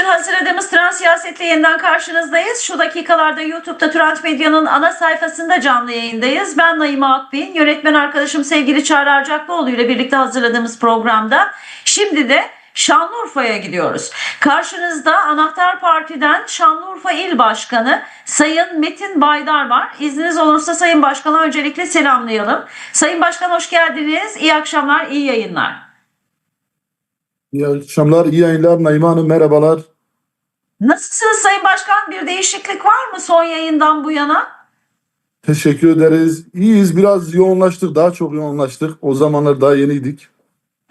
için hazırladığımız Trans Siyaset'le yeniden karşınızdayız. Şu dakikalarda YouTube'da Trans Medya'nın ana sayfasında canlı yayındayız. Ben Naime Akbin, yönetmen arkadaşım sevgili Çağrı Arcaklıoğlu ile birlikte hazırladığımız programda. Şimdi de Şanlıurfa'ya gidiyoruz. Karşınızda Anahtar Parti'den Şanlıurfa İl Başkanı Sayın Metin Baydar var. İzniniz olursa Sayın Başkan'a öncelikle selamlayalım. Sayın Başkan hoş geldiniz. İyi akşamlar, iyi yayınlar. İyi akşamlar, iyi yayınlar. Naime Hanım merhabalar. Nasılsınız Sayın Başkan? Bir değişiklik var mı son yayından bu yana? Teşekkür ederiz. İyiyiz. Biraz yoğunlaştık. Daha çok yoğunlaştık. O zamanlar daha yeniydik.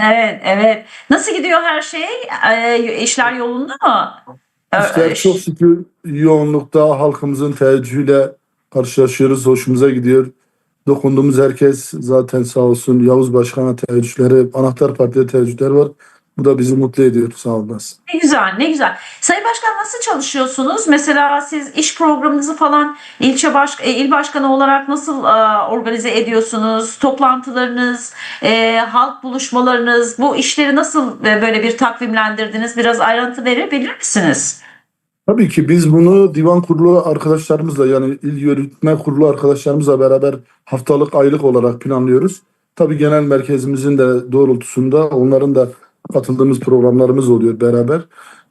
Evet, evet. Nasıl gidiyor her şey? Ee, işler yolunda mı? İşler Ee, çok şükür yoğunlukta halkımızın teveccühüyle karşılaşıyoruz. Hoşumuza gidiyor. Dokunduğumuz herkes zaten sağ olsun. Yavuz Başkan'a teveccühleri, Anahtar Parti'ye teveccühler var. Bu da bizi mutlu ediyor. Sağ olasın. Ne güzel, ne güzel. Sayın Başkan nasıl çalışıyorsunuz? Mesela siz iş programınızı falan ilçe baş, e, il başkanı olarak nasıl e, organize ediyorsunuz? Toplantılarınız, e, halk buluşmalarınız, bu işleri nasıl e, böyle bir takvimlendirdiniz? Biraz ayrıntı verebilir misiniz? Tabii ki biz bunu divan kurulu arkadaşlarımızla yani il yürütme kurulu arkadaşlarımızla beraber haftalık aylık olarak planlıyoruz. Tabii genel merkezimizin de doğrultusunda onların da katıldığımız programlarımız oluyor beraber.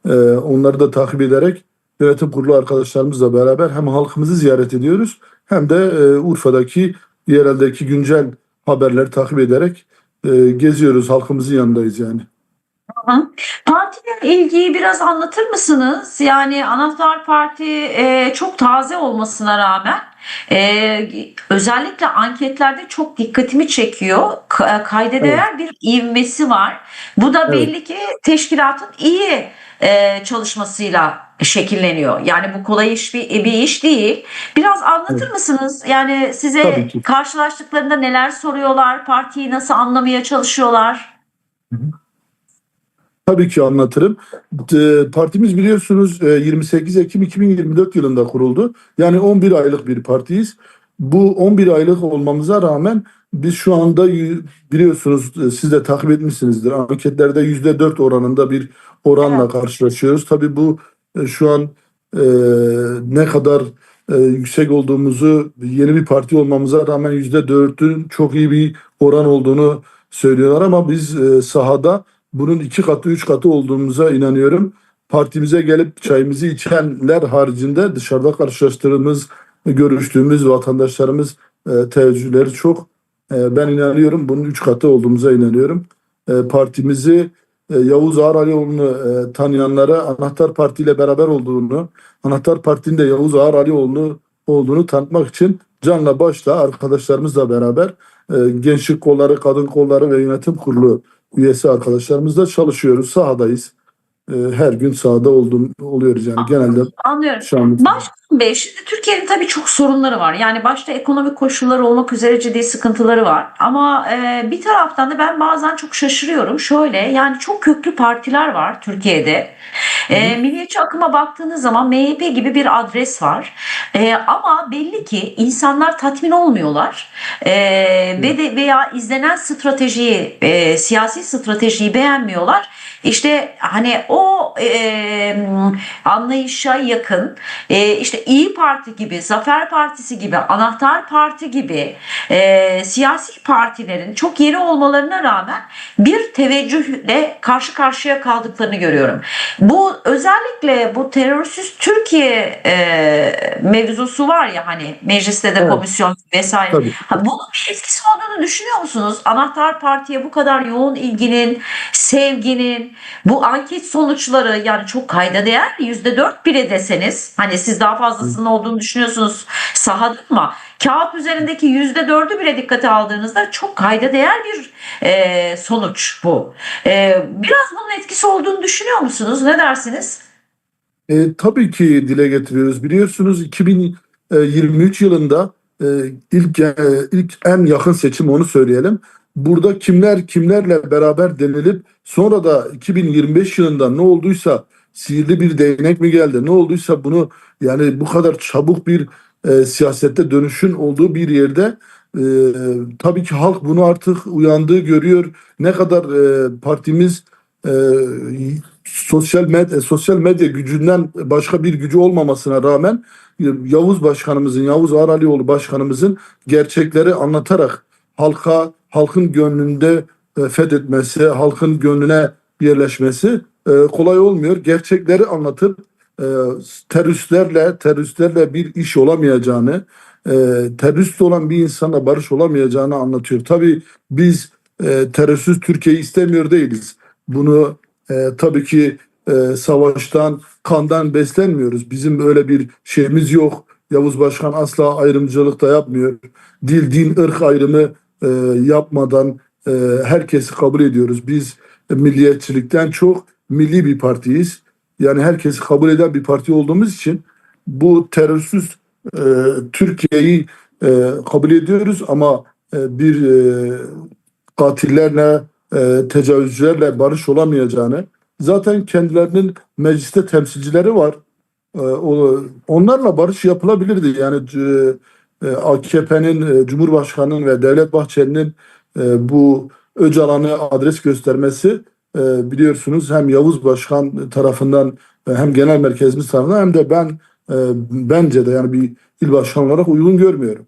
Ee, onları da takip ederek yönetim kurulu arkadaşlarımızla beraber hem halkımızı ziyaret ediyoruz hem de e, Urfa'daki yereldeki güncel haberleri takip ederek e, geziyoruz. Halkımızın yanındayız yani. Hı. Partiyle ilgiyi biraz anlatır mısınız? Yani Anahtar Parti e, çok taze olmasına rağmen e, özellikle anketlerde çok dikkatimi çekiyor. Ka- Kayda değer bir ivmesi var. Bu da Evet. belli ki teşkilatın iyi e, çalışmasıyla şekilleniyor. Yani bu kolay iş bir, bir iş değil. Biraz anlatır Evet. mısınız? Yani size karşılaştıklarında neler soruyorlar? Partiyi nasıl anlamaya çalışıyorlar? Tabii ki anlatırım. E, Partimiz biliyorsunuz e, 28 Ekim 2024 yılında kuruldu. Yani 11 aylık bir partiyiz. Bu 11 aylık olmamıza rağmen biz şu anda biliyorsunuz e, siz de takip etmişsinizdir. Anketlerde %4 oranında bir oranla Evet. karşılaşıyoruz. Tabii bu e, şu an e, ne kadar e, yüksek olduğumuzu yeni bir parti olmamıza rağmen %4'ün çok iyi bir oran olduğunu söylüyorlar ama biz e, sahada bunun iki katı, üç katı olduğumuza inanıyorum. Partimize gelip çayımızı içenler haricinde dışarıda karşılaştığımız, görüştüğümüz vatandaşlarımız e, teveccühleri çok. E, ben inanıyorum bunun üç katı olduğumuza inanıyorum. E, partimizi e, Yavuz Ağar Alioğlu'nu e, tanıyanlara Anahtar Parti ile beraber olduğunu, Anahtar Parti'nin de Yavuz Ağar Alioğlu'nu olduğunu tanıtmak için canla başla arkadaşlarımızla beraber gençlik kolları, kadın kolları ve yönetim kurulu üyesi arkadaşlarımızla çalışıyoruz. Sahadayız. Ee, her gün sahada oldum, oluyoruz yani genelde. Anlıyorum. Şanlı. Baş 5. Türkiye'nin tabii çok sorunları var. Yani başta ekonomik koşulları olmak üzere ciddi sıkıntıları var. Ama e, bir taraftan da ben bazen çok şaşırıyorum. Şöyle yani çok köklü partiler var Türkiye'de. E, milliyetçi akıma baktığınız zaman MHP gibi bir adres var. E, ama belli ki insanlar tatmin olmuyorlar. E, ve de veya izlenen stratejiyi, e, siyasi stratejiyi beğenmiyorlar. İşte hani o e, anlayışa yakın e, işte İyi Parti gibi, Zafer Partisi gibi, Anahtar Parti gibi e, siyasi partilerin çok yeri olmalarına rağmen bir teveccühle karşı karşıya kaldıklarını görüyorum. Bu özellikle bu terörsüz Türkiye e, mevzusu var ya hani mecliste de Evet. komisyon vesaire. Tabii. Ha, bunun bir etkisi olduğunu düşünüyor musunuz? Anahtar Parti'ye bu kadar yoğun ilginin, sevginin, bu anket sonuçları yani çok kayda değer. Yüzde dört bile deseniz hani siz daha fazlasının olduğunu düşünüyorsunuz sahada ama kağıt üzerindeki yüzde dördü bile dikkate aldığınızda çok kayda değer bir e, sonuç bu. E, biraz bunun etkisi olduğunu düşünüyor musunuz? Ne dersiniz? E, tabii ki dile getiriyoruz. Biliyorsunuz 2023 yılında e, ilk e, ilk en yakın seçim onu söyleyelim. Burada kimler kimlerle beraber denilip sonra da 2025 yılında ne olduysa sihirli bir değnek mi geldi ne olduysa bunu yani bu kadar çabuk bir e, siyasette dönüşün olduğu bir yerde e, tabii ki halk bunu artık uyandığı görüyor. Ne kadar e, partimiz e, sosyal medya sosyal medya gücünden başka bir gücü olmamasına rağmen Yavuz Başkanımızın Yavuz Aralioğlu Başkanımızın gerçekleri anlatarak halka halkın gönlünde e, fethetmesi, halkın gönlüne yerleşmesi e, kolay olmuyor. Gerçekleri anlatıp e, teröristlerle teröristlerle bir iş olamayacağını, e, terörist olan bir insanla barış olamayacağını anlatıyor. Tabii biz e, terörsüz Türkiye'yi istemiyor değiliz. Bunu e, tabii ki e, savaştan, kandan beslenmiyoruz. Bizim öyle bir şeyimiz yok. Yavuz Başkan asla ayrımcılık da yapmıyor. Dil, din, ırk ayrımı e, yapmadan e, herkesi kabul ediyoruz. Biz milliyetçilikten çok milli bir partiyiz. Yani herkesi kabul eden bir parti olduğumuz için bu terörsüz e, Türkiye'yi e, kabul ediyoruz ama e, bir e, katillerle, e, tecavüzcülerle barış olamayacağını zaten kendilerinin mecliste temsilcileri var. E, o, onlarla barış yapılabilirdi. Yani e, e, AKP'nin, e, Cumhurbaşkanı'nın ve Devlet Bahçeli'nin e, bu Öcalan'ı adres göstermesi e, biliyorsunuz hem Yavuz Başkan tarafından e, hem genel merkezimiz tarafından hem de ben e, bence de yani bir il başkanı olarak uygun görmüyorum.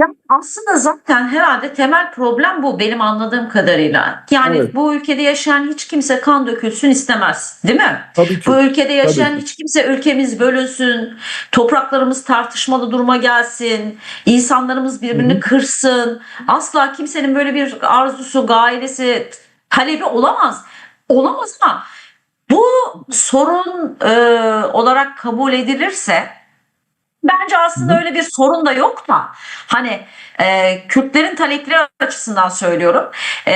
Ya aslında zaten herhalde temel problem bu benim anladığım kadarıyla. Yani Evet. bu ülkede yaşayan hiç kimse kan dökülsün istemez, değil mi? Tabii ki. Bu ülkede yaşayan Tabii ki. hiç kimse ülkemiz bölünsün, topraklarımız tartışmalı duruma gelsin, insanlarımız birbirini Hı hı. kırsın. Asla kimsenin böyle bir arzusu, gailesi, talebi olamaz. Olamaz ama bu sorun e, olarak kabul edilirse bence aslında öyle bir sorun da yok da hani e, Kürtlerin talepleri açısından söylüyorum. E,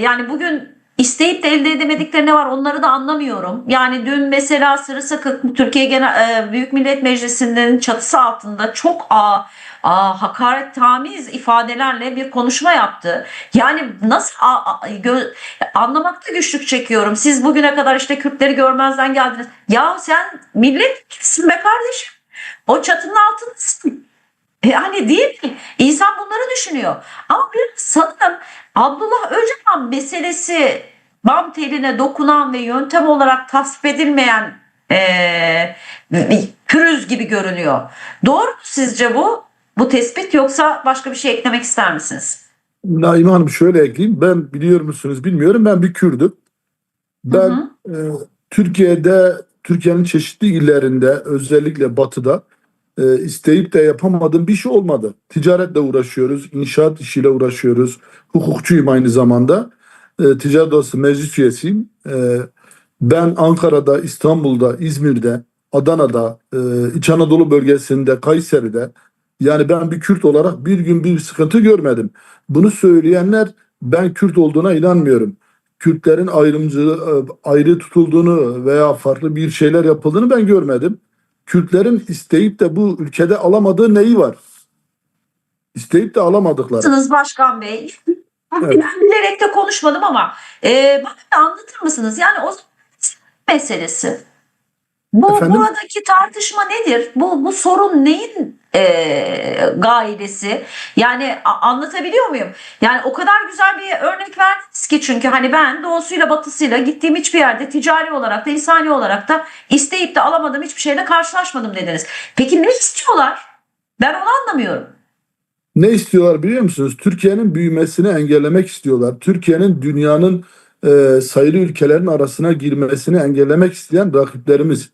yani bugün isteyip de elde edemedikleri ne var onları da anlamıyorum. Yani dün mesela Sırrı Sakık Türkiye Genel e, Büyük Millet Meclisi'nin çatısı altında çok a, a, hakaret tamiz ifadelerle bir konuşma yaptı. Yani nasıl a, a, gö- anlamakta güçlük çekiyorum. Siz bugüne kadar işte Kürtleri görmezden geldiniz. Ya sen milletsin be kardeşim. O çatının altındasın. Yani değil mi? İnsan bunları düşünüyor. Ama bir sanırım Abdullah Öcalan meselesi bam teline dokunan ve yöntem olarak tasvip edilmeyen bir pürüz gibi görünüyor. Doğru mu sizce bu? Bu tespit yoksa başka bir şey eklemek ister misiniz? Naime Hanım şöyle ekleyeyim. Ben biliyor musunuz bilmiyorum. Ben bir Kürdüm. Ben Hı e, Türkiye'de Türkiye'nin çeşitli illerinde özellikle batıda e, isteyip de yapamadığım bir şey olmadı. Ticaretle uğraşıyoruz, inşaat işiyle uğraşıyoruz. Hukukçuyum aynı zamanda. E, Ticaret Odası meclis üyesiyim. E, ben Ankara'da, İstanbul'da, İzmir'de, Adana'da, e, İç Anadolu bölgesinde, Kayseri'de yani ben bir Kürt olarak bir gün bir sıkıntı görmedim. Bunu söyleyenler ben Kürt olduğuna inanmıyorum. Kürtlerin ayrımcı e, ayrı tutulduğunu veya farklı bir şeyler yapıldığını ben görmedim. Kürtlerin isteyip de bu ülkede alamadığı neyi var? İsteyip de alamadıkları. Nasılsınız Başkan Bey? Evet. Ben bilerek de konuşmadım ama e, bana da anlatır mısınız? Yani o meselesi. Bu Efendim? buradaki tartışma nedir? Bu bu sorun neyin e, gailesi? Yani a- anlatabiliyor muyum? Yani o kadar güzel bir örnek verdiniz ki çünkü hani ben doğusuyla batısıyla gittiğim hiçbir yerde ticari olarak da insani olarak da isteyip de alamadığım hiçbir şeyle karşılaşmadım dediniz. Peki ne istiyorlar? Ben onu anlamıyorum. Ne istiyorlar biliyor musunuz? Türkiye'nin büyümesini engellemek istiyorlar. Türkiye'nin dünyanın e, sayılı ülkelerin arasına girmesini engellemek isteyen rakiplerimiz.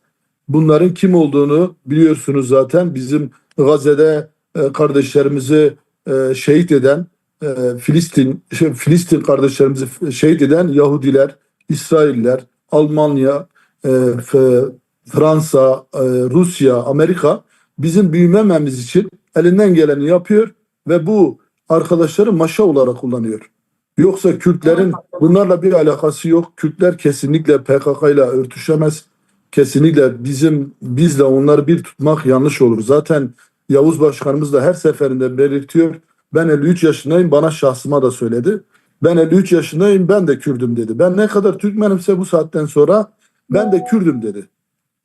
Bunların kim olduğunu biliyorsunuz zaten. Bizim Gazze'de e, kardeşlerimizi e, şehit eden e, Filistin şey, Filistin kardeşlerimizi şehit eden Yahudiler, İsrailler, Almanya, e, Fransa, e, Rusya, Amerika bizim büyümememiz için elinden geleni yapıyor ve bu arkadaşları maşa olarak kullanıyor. Yoksa Kürtlerin bunlarla bir alakası yok. Kürtler kesinlikle PKK ile örtüşemez. Kesinlikle bizim bizle onları bir tutmak yanlış olur. Zaten Yavuz Başkanımız da her seferinde belirtiyor. Ben 53 yaşındayım bana şahsıma da söyledi. Ben 53 yaşındayım ben de Kürdüm dedi. Ben ne kadar Türkmenimse bu saatten sonra ben de Kürdüm dedi.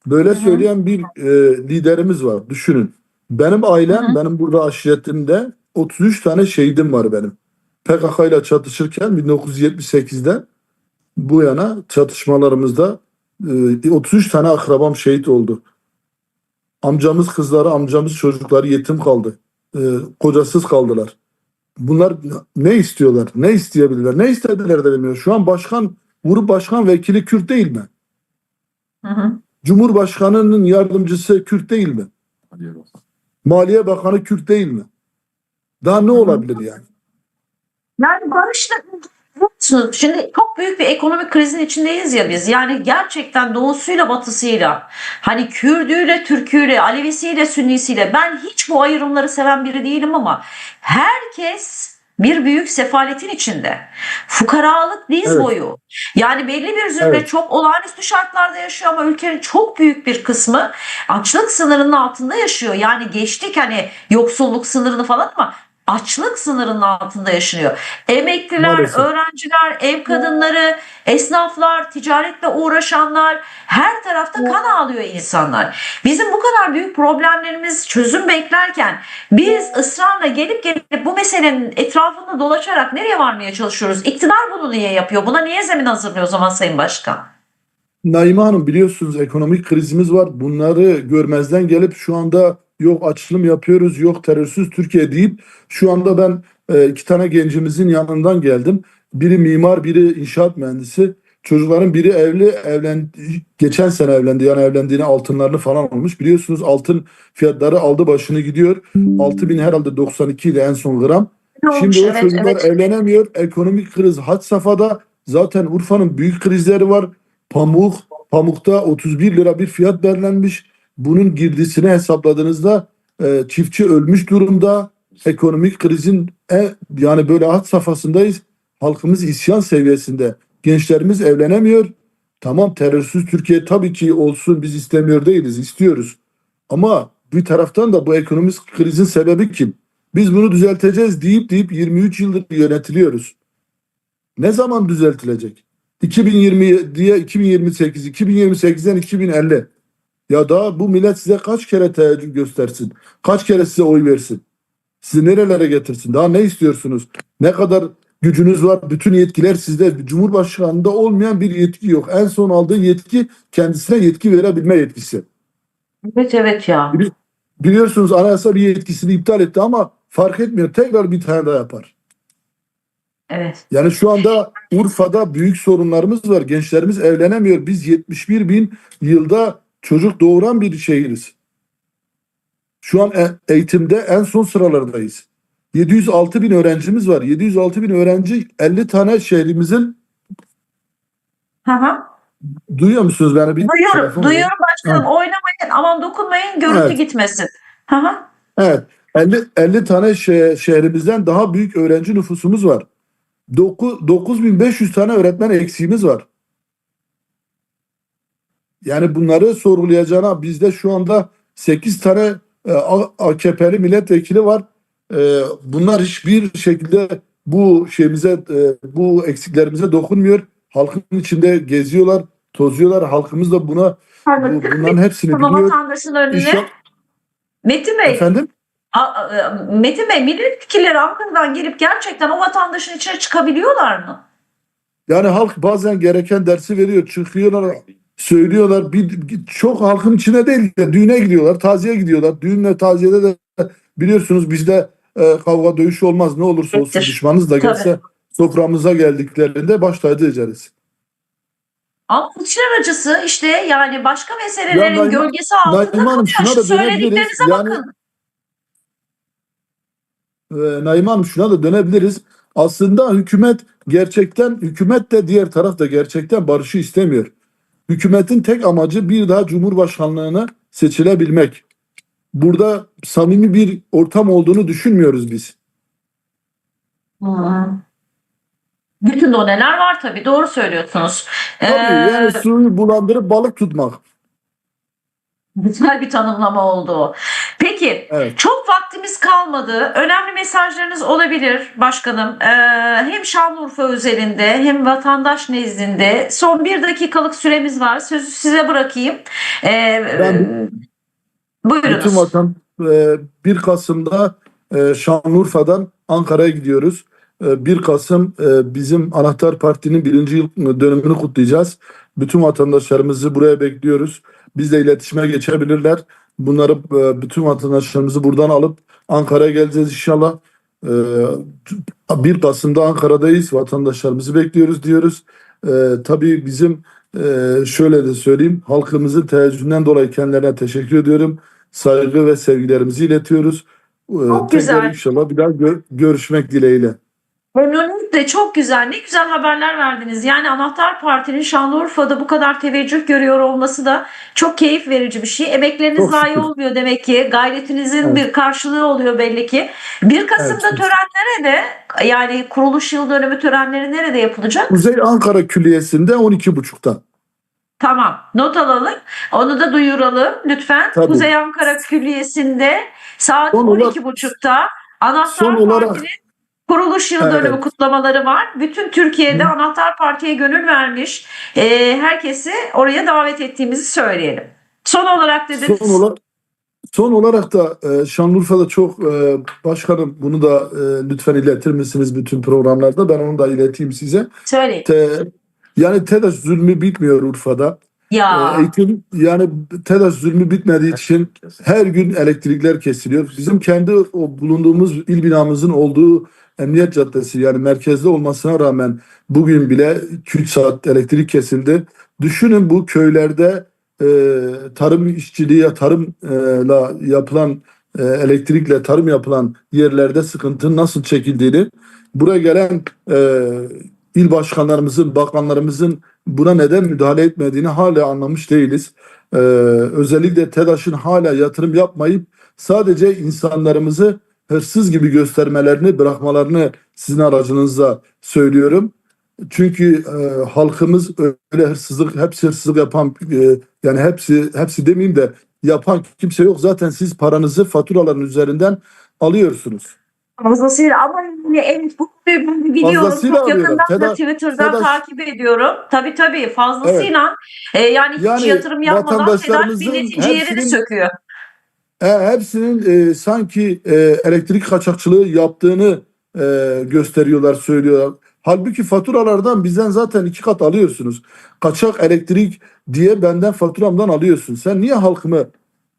Böyle söyleyen bir e, liderimiz var. Düşünün. Benim ailem, benim burada aşiretimde 33 tane şehidim var benim. PKK ile çatışırken 1978'de bu yana çatışmalarımızda e, 33 tane akrabam şehit oldu. Amcamız kızları, amcamız çocukları yetim kaldı. E, kocasız kaldılar. Bunlar ne istiyorlar? Ne isteyebilirler? Ne istediler de bilmiyor. Şu an başkan, grup başkan vekili Kürt değil mi? Hı hı. Cumhurbaşkanının yardımcısı Kürt değil mi? Maliye Bakanı Kürt değil mi? Daha ne olabilir yani? Yani barışla Biliyorsunuz, Şimdi çok büyük bir ekonomik krizin içindeyiz ya biz. Yani gerçekten doğusuyla batısıyla, hani Kürdüyle, Türküyle, Alevisiyle, Sünnisiyle ben hiç bu ayrımları seven biri değilim ama herkes bir büyük sefaletin içinde. Fukaralık diz Evet. boyu. Yani belli bir zümre Evet. çok olağanüstü şartlarda yaşıyor ama ülkenin çok büyük bir kısmı açlık sınırının altında yaşıyor. Yani geçtik hani yoksulluk sınırını falan ama açlık sınırının altında yaşanıyor. Emekliler, Maalesef. öğrenciler, ev kadınları, esnaflar, ticaretle uğraşanlar her tarafta kan ağlıyor insanlar. Bizim bu kadar büyük problemlerimiz çözüm beklerken biz ısrarla gelip gelip bu meselenin etrafında dolaşarak nereye varmaya çalışıyoruz? İktidar bunu niye yapıyor? Buna niye zemin hazırlıyor o zaman Sayın Başkan? Naime Hanım biliyorsunuz ekonomik krizimiz var. Bunları görmezden gelip şu anda yok açılım yapıyoruz, yok terörsüz Türkiye deyip şu anda ben e, iki tane gencimizin yanından geldim. Biri mimar, biri inşaat mühendisi. Çocukların biri evli, evlen geçen sene evlendi. Yani evlendiğine altınlarını falan almış. Biliyorsunuz altın fiyatları aldı başını gidiyor. 6000 herhalde 92 idi en son gram. Şimdi o Evet, çocuklar evet. evlenemiyor. Ekonomik kriz had safhada. Zaten Urfa'nın büyük krizleri var. Pamuk, pamukta 31 lira bir fiyat belirlenmiş. Bunun girdisini hesapladığınızda e, çiftçi ölmüş durumda. Ekonomik krizin en, yani böyle had safhasındayız. Halkımız isyan seviyesinde. Gençlerimiz evlenemiyor. Tamam terörsüz Türkiye tabii ki olsun biz istemiyor değiliz istiyoruz. Ama bir taraftan da bu ekonomik krizin sebebi kim? Biz bunu düzelteceğiz deyip deyip 23 yıldır yönetiliyoruz. Ne zaman düzeltilecek? 2020 diye 2028, 2028'den 2050. Ya daha bu millet size kaç kere teveccüh göstersin? Kaç kere size oy versin? Sizi nerelere getirsin? Daha ne istiyorsunuz? Ne kadar gücünüz var? Bütün yetkiler sizde. Cumhurbaşkanında olmayan bir yetki yok. En son aldığı yetki kendisine yetki verebilme yetkisi. Evet evet ya. Biliyorsunuz anayasa bir yetkisini iptal etti ama fark etmiyor. Tekrar bir tane daha yapar. Evet. Yani şu anda Urfa'da büyük sorunlarımız var. Gençlerimiz evlenemiyor. Biz 71 bin yılda çocuk doğuran bir şehiriz. Şu an e- eğitimde en son sıralardayız. 706 bin öğrencimiz var. 706 bin öğrenci 50 tane şehrimizin Hı hı. duyuyor musunuz beni? Bir Duyuyorum, duyuyorum başkanım. Oynamayın, aman dokunmayın, görüntü Evet. gitmesin. Hı hı. Evet. 50, 50 tane şe- şehrimizden daha büyük öğrenci nüfusumuz var. 9, 9500 tane öğretmen eksiğimiz var. Yani bunları sorgulayacağına bizde şu anda 8 tane e, AKP'li milletvekili var. E, bunlar hiçbir şekilde bu şeyimize e, bu eksiklerimize dokunmuyor. Halkın içinde geziyorlar, tozuyorlar. Halkımız da buna bu, bunların hepsini Ama biliyor. vatandaşın önüne. İnşallah- Metin Bey, Efendim? Metin Bey milletvekilleri Ankara'dan gelip gerçekten o vatandaşın içine çıkabiliyorlar mı? Yani halk bazen gereken dersi veriyor, çıkıyorlar, söylüyorlar. Bir, çok halkın içine değil de düğüne gidiyorlar, taziye gidiyorlar. Düğünle taziyede de biliyorsunuz bizde e, kavga dövüş olmaz. Ne olursa olsun düşmanınız da gelse Tabii. soframıza geldiklerinde baş tacı ederiz. Ama içler acısı işte yani başka meselelerin Naime- gölgesi altında Naime Hanım, kalıyor. şuna Şu da dönebiliriz. söylediklerinize Yani- bakın. E, Naime Hanım şuna da dönebiliriz. Aslında hükümet gerçekten, hükümet de diğer taraf da gerçekten barışı istemiyor. Hükümetin tek amacı bir daha Cumhurbaşkanlığına seçilebilmek. Burada samimi bir ortam olduğunu düşünmüyoruz biz. Hı. Bütün doneler var tabii doğru söylüyorsunuz. Tabii Ee, yani suyu bulandırıp balık tutmak. Güzel bir tanımlama oldu o. Peki Evet. çok vaktimiz kalmadı. Önemli mesajlarınız olabilir başkanım. Ee, hem Şanlıurfa özelinde hem vatandaş nezdinde. Son bir dakikalık süremiz var. Sözü size bırakayım. Ee, Ben- buyurunuz. Bütün vatan e, 1 Kasım'da e, Şanlıurfa'dan Ankara'ya gidiyoruz. e, 1 Kasım e, bizim Anahtar Parti'nin birinci yıl dönümünü kutlayacağız. Bütün vatandaşlarımızı buraya bekliyoruz. Bizle iletişime geçebilirler. Bunları e, bütün vatandaşlarımızı buradan alıp Ankara'ya geleceğiz inşallah. E, 1 Kasım'da Ankara'dayız. Vatandaşlarımızı bekliyoruz diyoruz. E, tabii bizim e, şöyle de söyleyeyim. Halkımızın teveccühünden dolayı kendilerine teşekkür ediyorum. Saygı ve sevgilerimizi iletiyoruz. Çok tekrar güzel. inşallah bir daha gö- görüşmek dileğiyle. Memnuniyetle çok güzel. Ne güzel haberler verdiniz. Yani Anahtar Parti'nin Şanlıurfa'da bu kadar teveccüh görüyor olması da çok keyif verici bir şey. Emekleriniz Çok zayi olmuyor demek ki. Gayretinizin Evet. bir karşılığı oluyor belli ki. 1 Kasım'da Evet. tören nerede? Yani kuruluş yıl dönümü törenleri nerede yapılacak? Kuzey Ankara Külliyesi'nde 12.30'da. Tamam. Not alalım. Onu da duyuralım lütfen. Tabii. Kuzey Ankara Külliyesi'nde saat Son olarak- 12.30'da Anahtar Son olarak- Parti'nin kuruluş yıl Evet. dönümü kutlamaları var. Bütün Türkiye'de Anahtar Parti'ye gönül vermiş e, herkesi oraya davet ettiğimizi söyleyelim. Son olarak dediniz. Son olarak son olarak da e, Şanlıurfa'da çok e, başkanım bunu da e, lütfen iletir misiniz bütün programlarda? Ben onu da ileteyim size. Söyleyin. Te, yani TEDAŞ zulmü bitmiyor Urfa'da. Ya. Eğitim yani TEDAŞ zulmü bitmediği için her gün elektrikler kesiliyor. Bizim kendi o bulunduğumuz il binamızın olduğu Emniyet Caddesi yani merkezde olmasına rağmen bugün bile 2-3 saat elektrik kesildi. Düşünün bu köylerde e, tarım işçiliği, tarımla yapılan e, elektrikle tarım yapılan yerlerde sıkıntının nasıl çekildiğini buraya gelen e, il başkanlarımızın, bakanlarımızın buna neden müdahale etmediğini hala anlamış değiliz. Ee, özellikle TEDAŞ'ın hala yatırım yapmayıp sadece insanlarımızı hırsız gibi göstermelerini bırakmalarını sizin aracınızla söylüyorum. Çünkü e, halkımız öyle hırsızlık, hepsi hırsızlık yapan e, yani hepsi hepsi demeyeyim de yapan kimse yok. Zaten siz paranızı faturaların üzerinden alıyorsunuz. Fazlasıyla ama evet bu ben biliyorum çok yakından alıyorlar. da Twitter'dan TEDAŞ- takip ediyorum. Tabii tabii fazlasıyla e, yani hiç Yani yatırım yapmadan vatandaşlarımızın milletin ciğerini söküyor. E, hepsinin e, sanki e, elektrik kaçakçılığı yaptığını e, gösteriyorlar, söylüyorlar. Halbuki faturalardan bizden zaten iki kat alıyorsunuz. Kaçak elektrik diye benden faturamdan alıyorsun. Sen niye halkımı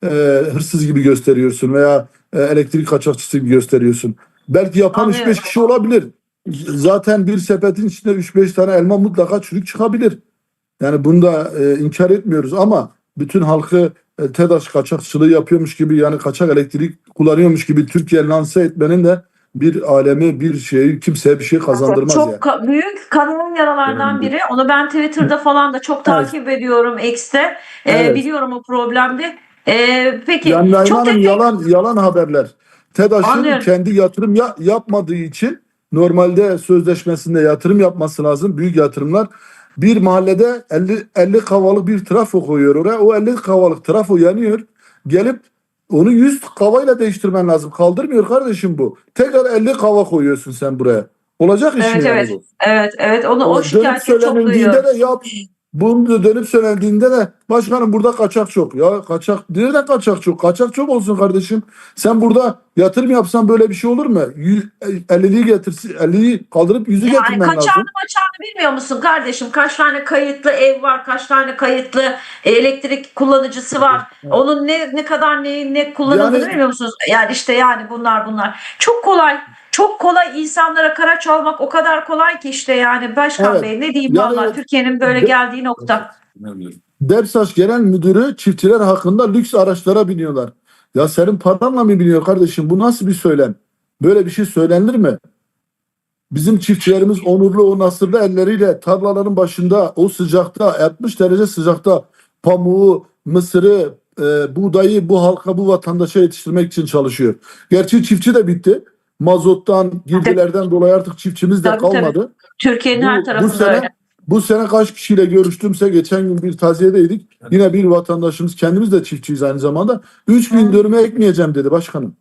e, hırsız gibi gösteriyorsun veya e, elektrik kaçakçısı gibi gösteriyorsun? Belki yapan Anlıyorum. 3-5 kişi olabilir. Zaten bir sepetin içinde 3-5 tane elma mutlaka çürük çıkabilir. Yani bunu da e, inkar etmiyoruz ama bütün halkı e, TEDAŞ kaçakçılığı yapıyormuş gibi yani kaçak elektrik kullanıyormuş gibi Türkiye lanse etmenin de bir alemi bir şeyi kimseye bir şey kazandırmaz çok yani. ka- büyük kanayan yaralardan biri. Onu ben Twitter'da falan da çok takip ediyorum X'te. E, Evet. biliyorum o problemde. E, peki Yani çok Hanım teşekkür yalan yalan haberler. TEDAŞ'ın Anlıyorum. kendi yatırım ya- yapmadığı için normalde sözleşmesinde yatırım yapması lazım. Büyük yatırımlar. Bir mahallede 50 50 kavalık bir trafo koyuyor oraya. O 50 kavalık trafo yanıyor. Gelip onu 100 kavayla değiştirmen lazım. Kaldırmıyor kardeşim bu. Tekrar 50 kava koyuyorsun sen buraya. Olacak iş Evet, yani evet. bu? Evet evet onu o çok söylenildiğinde duyuyorum. de yap. Bunu dönüp söylendiğinde de başkanım burada kaçak çok. Ya kaçak nereden kaçak çok? Kaçak çok olsun kardeşim. Sen burada yatırım yapsan böyle bir şey olur mu? Yüz- 50'liyi getirsin, 50'yi kaldırıp 100'ü Yani getirmen kaçağını lazım. maçağını bilmiyor musun kardeşim? Kaç tane kayıtlı ev var, kaç tane kayıtlı elektrik kullanıcısı var. Onun ne ne kadar ne ne kullanıldığını Yani- bilmiyor musunuz? Yani işte yani bunlar bunlar. Çok kolay. Çok kolay insanlara kara çalmak o kadar kolay ki işte yani Başkan Evet. Bey ne diyeyim Yani- vallahi Türkiye'nin böyle De- geldiği nokta. Dersaş Genel Müdürü çiftçiler hakkında lüks araçlara biniyorlar. Ya senin paranla mı biniyor kardeşim? Bu nasıl bir söylem? Böyle bir şey söylenir mi? Bizim çiftçilerimiz onurlu, o nasırlı elleriyle tarlaların başında o sıcakta 60 derece sıcakta pamuğu, mısırı, e, buğdayı bu halka, bu vatandaşa yetiştirmek için çalışıyor. Gerçi çiftçi de bitti. Mazottan, girdilerden dolayı artık çiftçimiz de Tabii, tabii. kalmadı. Türkiye'nin Bu- her bu tarafında sene- öyle. Bu sene kaç kişiyle görüştümse geçen gün bir taziyedeydik. Yine bir vatandaşımız kendimiz de çiftçiyiz aynı zamanda. 3 bin dönüme ekmeyeceğim dedi başkanım.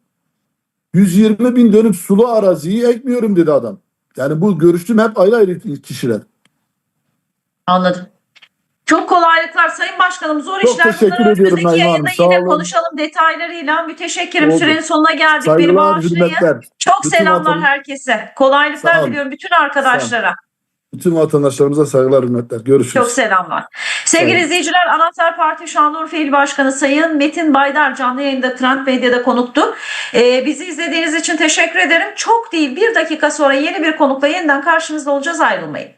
120 bin dönüm sulu araziyi ekmiyorum dedi adam. Yani bu görüştüğüm hep ayrı ayrı kişiler. Anladım. Çok kolaylıklar Sayın Başkanım. Zor Çok işler teşekkür bunlar. ediyorum Önümüzdeki Naime Hanım. yayında Sağ yine olun. konuşalım detaylarıyla. Müteşekkirim. Oldu. Sürenin sonuna geldik. Beni Saygılar, bağışlayın. hürmetler. Çok Bütün selamlar vatan- herkese. Kolaylıklar Sağ olun. diliyorum bütün arkadaşlara. Bütün vatandaşlarımıza saygılar, hürmetler. Görüşürüz. Çok selamlar. Sevgili Evet. izleyiciler Anahtar Parti Şanlıurfa İl Başkanı Sayın Metin Baydar canlı yayında Trend Medya'da konuktu. Ee, bizi izlediğiniz için teşekkür ederim. Çok değil bir dakika sonra yeni bir konukla yeniden karşınızda olacağız ayrılmayın.